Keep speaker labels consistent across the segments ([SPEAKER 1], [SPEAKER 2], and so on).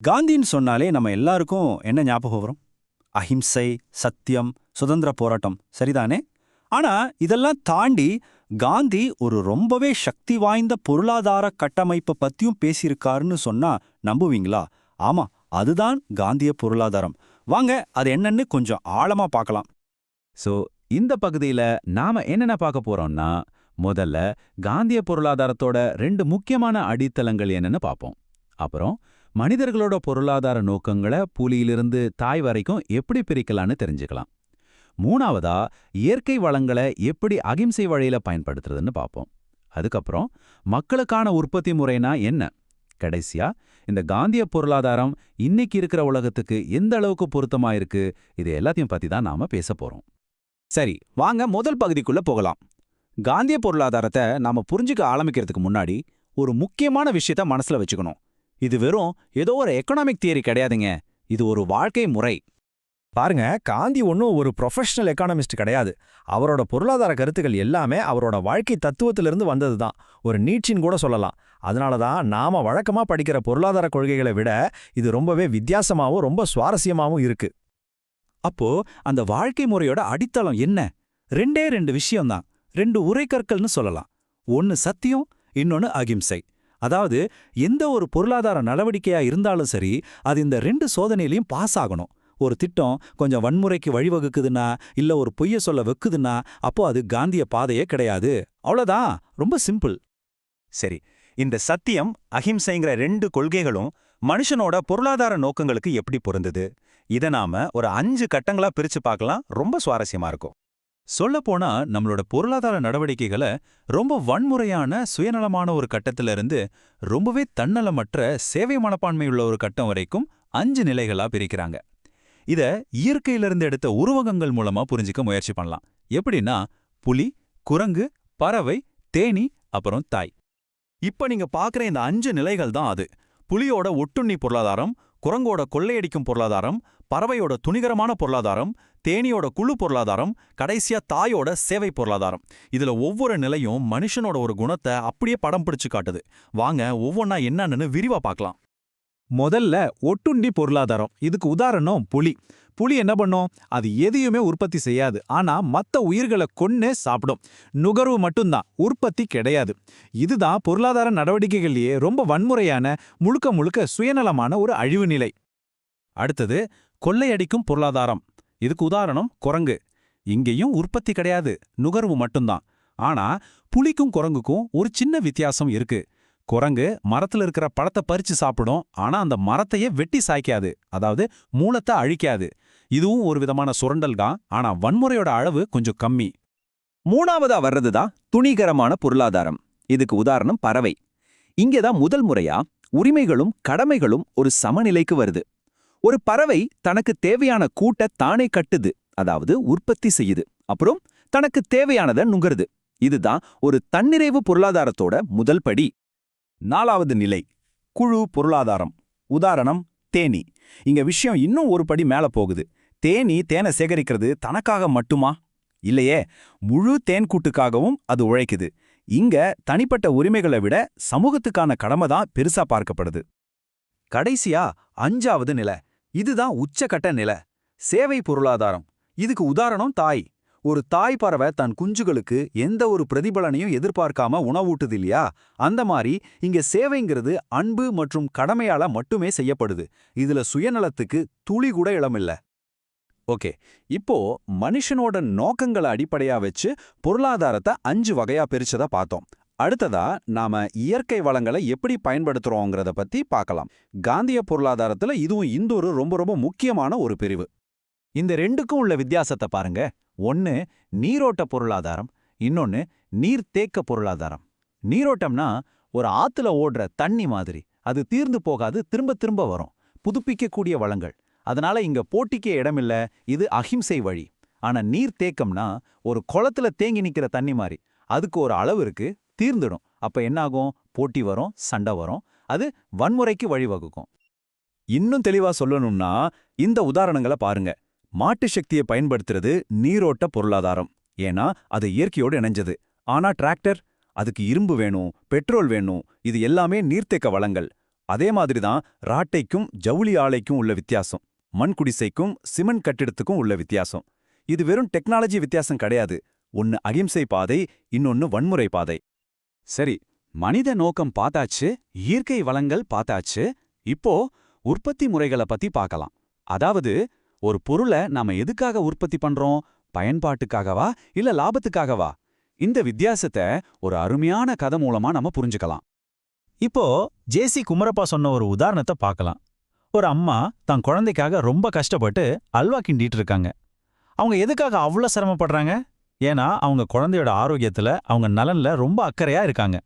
[SPEAKER 1] காந்தின்னு சொன்னாலே நம்ம எல்லாருக்கும் என்ன ஞாபகம் வரும்? அஹிம்சை சத்தியம் சுதந்திர போராட்டம். சரிதானே? ஆனா இதெல்லாம் தாண்டி காந்தி ஒரு ரொம்பவே சக்தி வாய்ந்த பொருளாதார கட்டமைப்பை பத்தியும் பேசியிருக்காருன்னு சொன்னா நம்புவீங்களா? ஆமா அதுதான் காந்திய பொருளாதாரம். வாங்க அது என்னன்னு கொஞ்சம் ஆழமா பார்க்கலாம்.
[SPEAKER 2] சோ இந்த பகுதியில நாம என்னென்ன பார்க்க போறோம்னா முதல்ல காந்திய பொருளாதாரத்தோட ரெண்டு முக்கியமான அடித்தளங்கள் என்னன்னு பார்ப்போம். அப்புறம் மனிதர்களோட பொருளாதார நோக்கங்களை புலியிலிருந்து தாய் வரைக்கும் எப்படி பிரிக்கலான்னு தெரிஞ்சுக்கலாம். மூணாவதா இயற்கை வளங்களை எப்படி அகிம்சை வழியில பயன்படுத்துறதுன்னு பார்ப்போம் அதுக்கப்புறம் மக்களுக்கான உற்பத்தி முறைனா என்ன? கடைசியா இந்த காந்திய பொருளாதாரம் இன்னைக்கு இருக்கிற உலகத்துக்கு எந்த அளவுக்கு பொருத்தமா இருக்கு? இது எல்லாத்தையும் பத்தி தான் நாம பேச போறோம்.
[SPEAKER 1] சரி வாங்க முதல் பகுதிக்குள்ள போகலாம். காந்திய பொருளாதாரத்தை நாம புரிஞ்சுக்க ஆரம்பிக்கிறதுக்கு முன்னாடி ஒரு முக்கியமான விஷயத்த மனசுல வச்சுக்கணும். இது வெறும் ஏதோ ஒரு எக்கனாமிக் தியரி கிடையாதுங்க. இது ஒரு வாழ்க்கை முறை.
[SPEAKER 3] பாருங்க காந்தி ஒன்றும் ஒரு ப்ரொஃபஷனல் எக்கானமிஸ்ட் கிடையாது. அவரோட பொருளாதார கருத்துக்கள் எல்லாமே அவரோட வாழ்க்கை தத்துவத்திலிருந்து வந்தது தான் ஒரு நீட்சின்னு கூட சொல்லலாம். அதனால தான் நாம வழக்கமா படிக்கிற பொருளாதார கொள்கைகளை விட இது ரொம்பவே வித்தியாசமாவும் ரொம்ப சுவாரஸ்யமாவும் இருக்கு.
[SPEAKER 1] அப்போ அந்த வாழ்க்கை முறையோட அடித்தளம் என்ன? ரெண்டே ரெண்டு விஷயம்தான். ரெண்டு உரைக்கற்கள்னு சொல்லலாம். ஒன்னு சத்தியம் இன்னொன்னு அகிம்சை. அதாவது எந்த ஒரு பொருளாதார நடவடிக்கையா இருந்தாலும் சரி அது இந்த ரெண்டு சோதனையிலையும் பாஸ் ஆகணும். ஒரு திட்டம் கொஞ்சம் வன்முறைக்கு வழிவகுக்குதுன்னா இல்ல ஒரு பொய்ய சொல்ல வைக்குதுன்னா அப்போ அது காந்திய பாதையே கிடையாது. அவ்வளோதான் ரொம்ப சிம்பிள்.
[SPEAKER 4] சரி இந்த சத்தியம் அஹிம்சைங்கிற ரெண்டு கொள்கைகளும் மனுஷனோட பொருளாதார நோக்கங்களுக்கு எப்படி பொருந்தது? இத நாம ஒரு அஞ்சு கட்டங்களா பிரிச்சு பார்க்கலாம். ரொம்ப சுவாரஸ்யமா இருக்கும்.
[SPEAKER 2] சொல்லப்போனா நம்மளோட பொருளாதார நடவடிக்கைகளை ரொம்ப வன்முறையான சுயநலமான ஒரு கட்டத்துல இருந்து ரொம்பவே தன்னலமற்ற சேவை மனப்பான்மையுள்ள ஒரு கட்டம் வரைக்கும் அஞ்சு நிலைகளா பிரிக்கிறாங்க. இத இயற்கையிலிருந்து எடுத்த உருவகங்கள் மூலமா புரிஞ்சிக்க முயற்சி பண்ணலாம். எப்படின்னா புலி குரங்கு பறவை தேனி அப்புறம் தாய்.
[SPEAKER 1] இப்ப நீங்க பாக்குற இந்த அஞ்சு நிலைகள் தான் அது. புலியோட ஒட்டுண்ணி பொருளாதாரம் குரங்கோட கொள்ளையடிக்கும் பொருளாதாரம் பறவையோட துணிகரமான பொருளாதாரம் தேனியோட குழு பொருளாதாரம் கடைசியா தாயோட சேவை பொருளாதாரம். இதுல ஒவ்வொரு நிலையும் மனுஷனோட ஒரு குணத்தை அப்படியே படம் பிடிச்சு காட்டுது. வாங்க ஒவ்வொன்னா என்னன்னு விரிவா பார்க்கலாம்.
[SPEAKER 3] முதல்ல ஒட்டுண்டி பொருளாதாரம். இதுக்கு உதாரணம் புலி. புலி என்ன பண்ணும்? அது எதையுமே உற்பத்தி செய்யாது. ஆனா மத்த உயிர்களை கொன்னே சாப்பிடும். நுகர்வு மட்டும்தான். உற்பத்தி கிடையாது. இதுதான் பொருளாதார நடவடிக்கைகள்லயே ரொம்ப வன்முறையான முழுக்க முழுக்க சுயநலமான ஒரு அழிவு நிலை.
[SPEAKER 1] அடுத்தது கொள்ளையடிக்கும் பொருளாதாரம். இதுக்கு உதாரணம் குரங்கு. இங்கேயும் உற்பத்தி கிடையாது. நுகர்வு மட்டும்தான். ஆனா புலிக்கும் குரங்குக்கும் ஒரு சின்ன வித்தியாசம் இருக்கு. குரங்கு மரத்துல இருக்கிற பழத்தை பறிச்சு சாப்பிடும். ஆனா அந்த மரத்தையே வெட்டி சாய்க்காது. அதாவது மூலத்தை அழிக்காது. இதுவும் ஒரு விதமான சுரண்டல் தான். ஆனா வன்முறையோட அளவு கொஞ்சம் கம்மி.
[SPEAKER 4] மூணாவதா வர்றதுதான் துணிகரமான பொருளாதாரம். இதுக்கு உதாரணம் பறவை. இங்கேதான் முதல் முறையா உரிமைகளும் கடமைகளும் ஒரு சமநிலைக்கு வருது. ஒரு பறவை தனக்கு தேவையான கூட்ட தானே கட்டுது. அதாவது உற்பத்தி செய்யுது. அப்புறம் தனக்கு தேவையானதை நுங்கருது இதுதான் ஒரு தன்னிறைவு பொருளாதாரத்தோட முதல் படி.
[SPEAKER 1] நாலாவது நிலை குழு பொருளாதாரம். உதாரணம் தேனி. இங்க விஷயம் இன்னும் ஒரு படி மேல போகுது. தேனி தேனை சேகரிக்கிறது தனக்காக மட்டுமா? இல்லையே முழு தேன்கூட்டுக்காகவும் அது உழைக்குது. இங்க தனிப்பட்ட உரிமைகளை விட சமூகத்துக்கான கடமை தான் பெருசா பார்க்கப்படுது. கடைசியா அஞ்சாவது நிலை. இதுதான் உச்சக்கட்ட நிலை. சேவை பொருளாதாரம். இதுக்கு உதாரணம் தாய். ஒரு தாய் பறவை தன் குஞ்சுகளுக்கு எந்த ஒரு பிரதிபலனையும் எதிர்பார்க்காம உணவூட்டுது இல்லையா அந்த மாதிரி இங்க சேவைங்கிறது அன்பு மற்றும் கடமையால மட்டுமே செய்யப்படுது. இதுல சுயநலத்துக்கு துளி கூட இடமில்ல ஓகே. இப்போ மனுஷனோட நோக்கங்களை அடிப்படையா வச்சு பொருளாதாரத்தை அஞ்சு வகையா பிரிச்சதா பார்த்தோம் அடுத்ததா நாம இயற்கை வளங்களை எப்படி பயன்படுத்துறோங்கிறத பத்தி பார்க்கலாம் காந்திய பொருளாதாரத்துல இதுவும் இந்தொரு ரொம்ப ரொம்ப முக்கியமான ஒரு பிரிவு. இந்த ரெண்டுக்கும் உள்ள வித்தியாசத்தை பாருங்க. ஒன்னு நீரோட்ட பொருளாதாரம் இன்னொன்னு நீர்த்தேக்க பொருளாதாரம். நீரோட்டம்னா ஒரு ஆத்துல ஓடுற தண்ணி மாதிரி அது தீர்ந்து போகாது திரும்ப திரும்ப வரும். புதுப்பிக்கக்கூடிய வளங்கள். அதனால இங்க போட்டிக்கே இடமில்ல இது அஹிம்சை வழி. ஆனா நீர்த்தேக்கம்னா ஒரு குளத்துல தேங்கி நிக்கிற தண்ணி மாதிரி அதுக்கு ஒரு அளவு இருக்கு தீர்ந்துடும். அப்ப என்னாகும்? போட்டி வரும் சண்டை வரும். அது வன்முறைக்கு வழிவகுக்கும். இன்னும் தெளிவா சொல்லணும்னா இந்த உதாரணங்களை பாருங்க. மாட்டு சக்தியை பயன்படுத்துறது நீரோட்ட பொருளாதாரம். ஏன்னா அது இயற்கையோடு இணைஞ்சது. ஆனா டிராக்டர் அதுக்கு இரும்பு வேணும் பெட்ரோல் வேணும் இது எல்லாமே நீர்த்தேக்க வளங்கள். அதே மாதிரி தான் ராட்டைக்கும் ஜவுளி ஆலைக்கும் உள்ள வித்தியாசம். மண் குடிசைக்கும் சிமெண்ட் கட்டிடத்துக்கும் உள்ள வித்தியாசம். இது வெறும் டெக்னாலஜி வித்தியாசம் கிடையாது. ஒன்னு அகிம்சை பாதை இன்னொன்னு வன்முறை பாதை.
[SPEAKER 2] சரி மனித நோக்கம் பார்த்தாச்சு இயற்கை வளங்கள் பார்த்தாச்சு இப்போ உற்பத்தி முறைகளை பத்தி பார்க்கலாம். அதாவது ஒரு பொருளை நாம எதுக்காக உற்பத்தி பண்றோம்? பயன்பாட்டுக்காகவா? இல்ல லாபத்துக்காகவா? இந்த வித்தியாசத்தை ஒரு அருமையான கதை மூலமா நம்ம புரிஞ்சுக்கலாம்.
[SPEAKER 3] இப்போ ஜேசி குமரப்பா சொன்ன ஒரு உதாரணத்தை பார்க்கலாம். ஒரு அம்மா தன் குழந்தைக்காக ரொம்ப கஷ்டப்பட்டு அல்வா கிண்டிட்டு இருக்காங்க அவங்க எதுக்காக அவ்வளோ சிரமப்படுறாங்க? ஏன்னா அவங்க குழந்தையோட ஆரோக்கியத்துல அவங்க நலன்ல ரொம்ப அக்கறையா இருக்காங்க.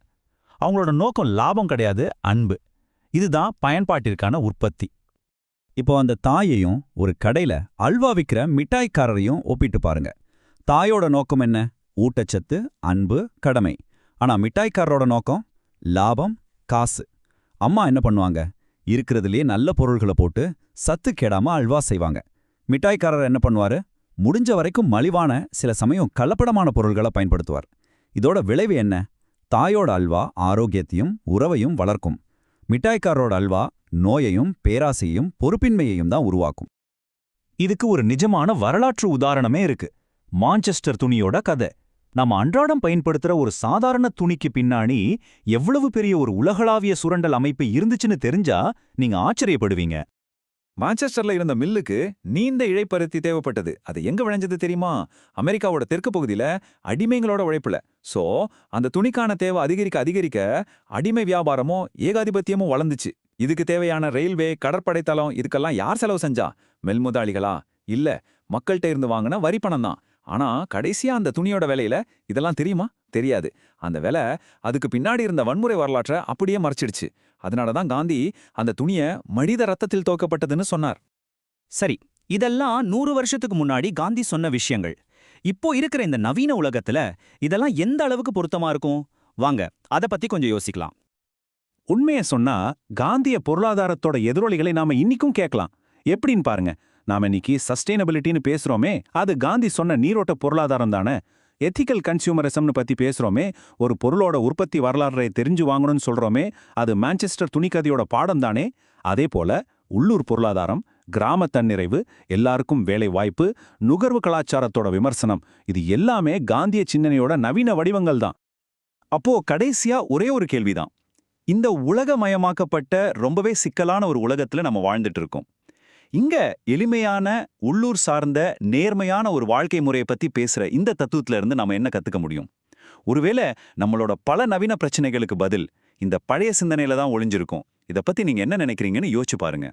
[SPEAKER 3] அவங்களோட நோக்கம் லாபம் கிடையாது அன்பு. இதுதான் பயன்பாட்டிற்கான உற்பத்தி.
[SPEAKER 1] இப்போ அந்த தாயையும் ஒரு கடையில அல்வா விக்கிற மிட்டாய்க்காரரையும் ஒப்பிட்டு பாருங்க. தாயோட நோக்கம் என்ன? ஊட்டச்சத்து அன்பு கடமை. ஆனா மிட்டாய்க்காரரோட நோக்கம் லாபம் காசு. அம்மா என்ன பண்ணுவாங்க? இருக்கிறதுலேயே நல்ல பொருள்களை போட்டு சத்து கெடாம அல்வா செய்வாங்க. மிட்டாய்க்காரர் என்ன பண்ணுவாரு? முடிஞ்ச வரைக்கும் மலிவான சில சமயம் கலப்படமான பொருள்களை பயன்படுத்துவார். இதோட விளைவு என்ன? தாயோட அல்வா ஆரோக்கியத்தையும் உறவையும் வளர்க்கும். மிட்டாய்க்காரரோட அல்வா நோயையும் பேராசையையும் பொறுப்பின்மையையும் தான் உருவாக்கும்.
[SPEAKER 3] இதுக்கு ஒரு நிஜமான வரலாற்று உதாரணமே இருக்கு. மான்செஸ்டர் துணியோட கதை. நம்ம அன்றாடம் பயன்படுத்துற ஒரு சாதாரண துணிக்கு பின்னாடி எவ்வளவு பெரிய ஒரு உலகளாவிய சுரண்டல் அமைப்பு இருந்துச்சுன்னு தெரிஞ்சா நீங்க ஆச்சரியப்படுவீங்க.
[SPEAKER 5] மான்செஸ்டர்ல இருந்த மில்லுக்கு நீண்ட இழைப்பருத்தி தேவைப்பட்டது. அது எங்க விளைஞ்சது தெரியுமா? அமெரிக்காவோட தெற்கு பகுதியில அடிமைங்களோட உழைப்புல. சோ அந்த துணிக்கான தேவை அதிகரிக்க அதிகரிக்க அடிமை வியாபாரமும் ஏகாதிபத்தியமும் வளர்ந்துச்சு. இதுக்கு தேவையான ரயில்வே கடற்படை தளம் இதுக்கெல்லாம் யார் செலவு செஞ்சா? மெல்முதாளிகளா? இல்ல மக்கள்கிட்ட இருந்து வாங்கின வரி பணம் தான். ஆனா கடைசியா அந்த துணியோட விலையில இதெல்லாம் தெரியுமா? தெரியாது. அந்த விலை அதுக்கு பின்னாடி இருந்த வன்முறை வரலாற்றை அப்படியே மறைச்சிடுச்சு. அதனால தான் காந்தி அந்த துணிய மனித ரத்தத்தில் தோக்கப்பட்டதுன்னு சொன்னார்.
[SPEAKER 6] சரி இதெல்லாம் நூறு வருஷத்துக்கு முன்னாடி காந்தி சொன்ன விஷயங்கள். இப்போ இருக்கிற இந்த நவீன உலகத்துல இதெல்லாம் எந்த அளவுக்கு பொருத்தமா இருக்கும்? வாங்க அத பத்தி கொஞ்சம் யோசிக்கலாம்.
[SPEAKER 3] உண்மையை சொன்னா காந்திய பொருளாதாரத்தோட எதிரொலிகளை நாம இன்னிக்கும் கேட்கலாம். எப்படின்னு பாருங்க. நாம இன்னைக்கு சஸ்டைனபிலிட்டின்னு பேசுறோமே அது காந்தி சொன்ன நீரோட்ட பொருளாதாரம் தானே. எத்திக்கல் கன்சியூமரிசம்னு பத்தி பேசுறோமே ஒரு பொருளோட உற்பத்தி வரலாறை தெரிஞ்சு வாங்கணும்னு சொல்றோமே அது மான்செஸ்டர் துணிக்கதையோட பாடம் தானே. அதே போல உள்ளூர் பொருளாதாரம் கிராம தன்னிறைவு எல்லாருக்கும் வேலை வாய்ப்பு நுகர்வு கலாச்சாரத்தோட விமர்சனம் இது எல்லாமே காந்திய சிந்தனையோட நவீன வடிவங்கள் தான் அப்போ கடைசியா ஒரே ஒரு கேள்விதான். இந்த உலகமயமாக்கப்பட்ட ரொம்பவே சிக்கலான ஒரு உலகத்துல நம்ம வாழ்ந்துட்டு இருக்கோம் இங்க எளிமையான உள்ளூர் சார்ந்த நேர்மையான ஒரு வாழ்க்கை முறையை பத்தி பேசுற இந்த தத்துவத்துல இருந்து நாம என்ன கத்துக்க முடியும்? ஒருவேளை நம்மளோட பல நவீன பிரச்சனைகளுக்கு பதில் இந்த பழைய சிந்தனையில தான் ஒளிஞ்சிருக்கும். இத பத்தி நீங்க என்ன நினைக்கிறீங்கன்னு யோசிச்சு பாருங்க.